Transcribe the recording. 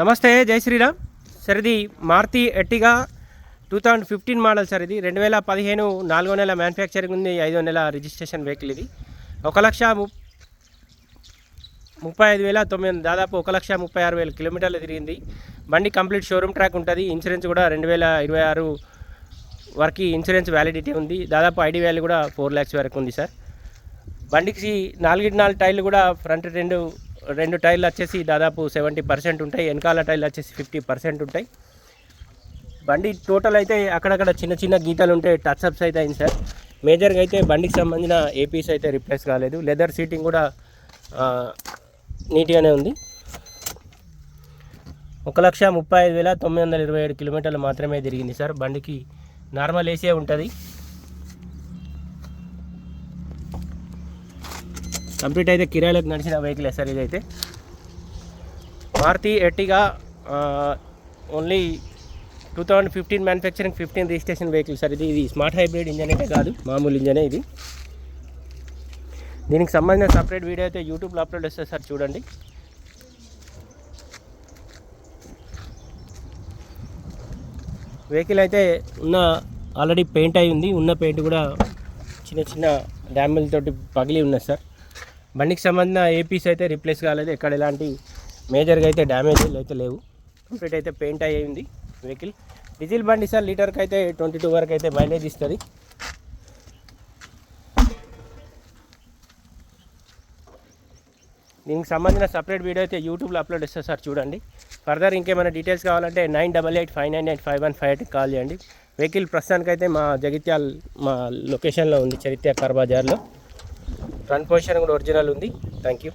నమస్తే జై శ్రీరామ్. సార్ ఇది Maruti Ertiga two thousand fifteen model sir ఇది రెండు వేల పదిహేను నాలుగో నెల మ్యానుఫ్యాక్చరింగ్ ఉంది ఐదో నెల రిజిస్ట్రేషన్ వెహికల్ ఇది. ఒక లక్ష ము ముప్పై ఐదు వేల తొమ్మిది దాదాపు ఒక లక్ష ముప్పై ఆరు వేల కిలోమీటర్లు తిరిగింది. బండి కంప్లీట్ షోరూమ్ ట్రాక్ ఉంటుంది. ఇన్సూరెన్స్ కూడా రెండు వేల ఇరవై ఆరు వరకు ఇన్సూరెన్స్ వ్యాలిడిటీ ఉంది. దాదాపు ఐడి వాల్యూ కూడా ఫోర్ ల్యాక్స్ వరకు ఉంది సార్ బండికి నాలుగిటి నాలుగు టైర్లు కూడా ఫ్రంట్ రెండు రెండు టైర్లు వచ్చేసి దాదాపు సెవెంటీ పర్సెంట్ ఉంటాయి వెనకాల టైర్లు వచ్చేసి ఫిఫ్టీ పర్సెంట్ ఉంటాయి. బండి టోటల్ అయితే అక్కడక్కడ చిన్న చిన్న గీతలు ఉంటే టచ్ అప్స్ అయితే అయింది సార్. మేజర్గా అయితే బండికి సంబంధించిన ఏపీస్ అయితే రిప్లేస్ కాలేదు. లెదర్ సీటింగ్ కూడా నీట్గానే ఉంది. ఒక లక్ష ముప్పై ఐదు వేల తొమ్మిది వందల ఇరవై ఏడు కిలోమీటర్లు మాత్రమే తిరిగింది సార్. బండికి నార్మల్ ఏసీ ఉంటుంది. కంప్లీట్ అయితే కిరాయిలకు నడిచిన వెహికల్ సార్ ఇదైతే. Maruti Ertiga only two thousand fifteen manufacturing fifteen registration vehicle sir ఇది. ఇది స్మార్ట్ హైబ్రిడ్ ఇంజన్ అయితే కాదు మామూలు ఇంజనే ఇది. దీనికి సంబంధించిన సపరేట్ వీడియో అయితే యూట్యూబ్లో అప్లోడ్ వస్తుంది సార్ చూడండి. వెహికల్ అయితే ఉన్న ఆల్రెడీ పెయింట్ అయి ఉంది. ఉన్న పెయింట్ కూడా చిన్న చిన్న డ్యామేజ్ తోటి పగిలి ఉన్నది సార్. బండికి సంబంధించిన ఏపీస్ అయితే రిప్లేస్ కాలేదు. ఎక్కడ ఎలాంటి మేజర్గా అయితే డ్యామేజ్ అయితే లేవు. కంప్లీట్ అయితే పెయింట్ అయ్యింది వెహికల్ డీజిల్ బండి సార్ లీటర్కి అయితే ట్వంటీ టూ వరకు అయితే మైలేజ్ ఇస్తుంది. దీనికి సంబంధించిన సపరేట్ వీడియో అయితే యూట్యూబ్లో అప్లోడ్ చేస్తా సార్ చూడండి. ఫర్దర్ ఇంకేమైనా డీటెయిల్స్ కావాలంటే nine double eight five nine eight five one five ఎయిట్కి కాల్ చేయండి. వెహికల్ ప్రస్తుతానికైతే మా జగిత్యాల్ మా లొకేషన్లో ఉంది చరిత్ర కార్ బజార్లో ఫ్రంట్ పొజిషన్ కూడా ఒరిజినల్ ఉంది. Thank you